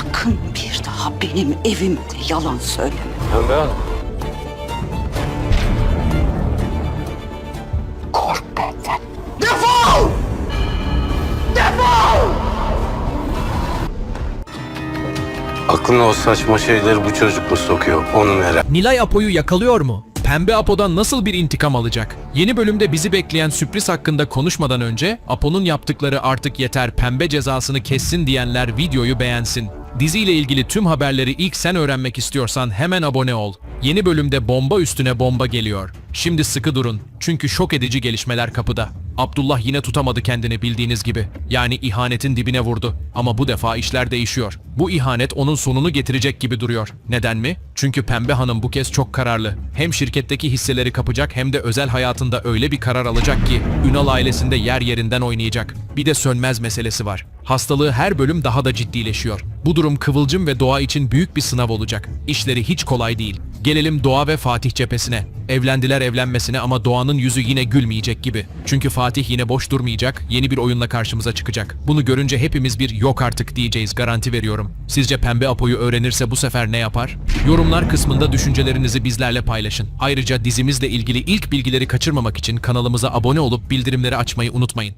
Sakın bir daha benim evimde yalan söyleme. Pembe Hanım. Kork benden. Aklına o saçma şeyleri bu çocuk mu sokuyor? Onu merak. Nilay Apo'yu yakalıyor mu? Pembe Apo'dan nasıl bir intikam alacak? Yeni bölümde bizi bekleyen sürpriz hakkında konuşmadan önce Apo'nun yaptıkları artık yeter pembe cezasını kessin diyenler videoyu beğensin. Diziyle ilgili tüm haberleri ilk sen öğrenmek istiyorsan hemen abone ol. Yeni bölümde bomba üstüne bomba geliyor. Şimdi sıkı durun çünkü şok edici gelişmeler kapıda. Abdullah yine tutamadı kendini bildiğiniz gibi. Yani ihanetin dibine vurdu. Ama bu defa işler değişiyor. Bu ihanet onun sonunu getirecek gibi duruyor. Neden mi? Çünkü Pembe Hanım bu kez çok kararlı. Hem şirketteki hisseleri kapacak hem de özel hayatında öyle bir karar alacak ki Ünal ailesinde yer yerinden oynayacak. Bir de sönmez meselesi var. Hastalığı her bölüm daha da ciddileşiyor. Bu durum Kıvılcım ve Doğa için büyük bir sınav olacak. İşleri hiç kolay değil. Gelelim Doğa ve Fatih cephesine. Evlendiler evlenmesine ama Doğan'ın yüzü yine gülmeyecek gibi. Çünkü Fatih yine boş durmayacak, yeni bir oyunla karşımıza çıkacak. Bunu görünce hepimiz bir yok artık diyeceğiz garanti veriyorum. Sizce Pembe Apo'yu öğrenirse bu sefer ne yapar? Yorumlar kısmında düşüncelerinizi bizlerle paylaşın. Ayrıca dizimizle ilgili ilk bilgileri kaçırmamak için kanalımıza abone olup bildirimleri açmayı unutmayın.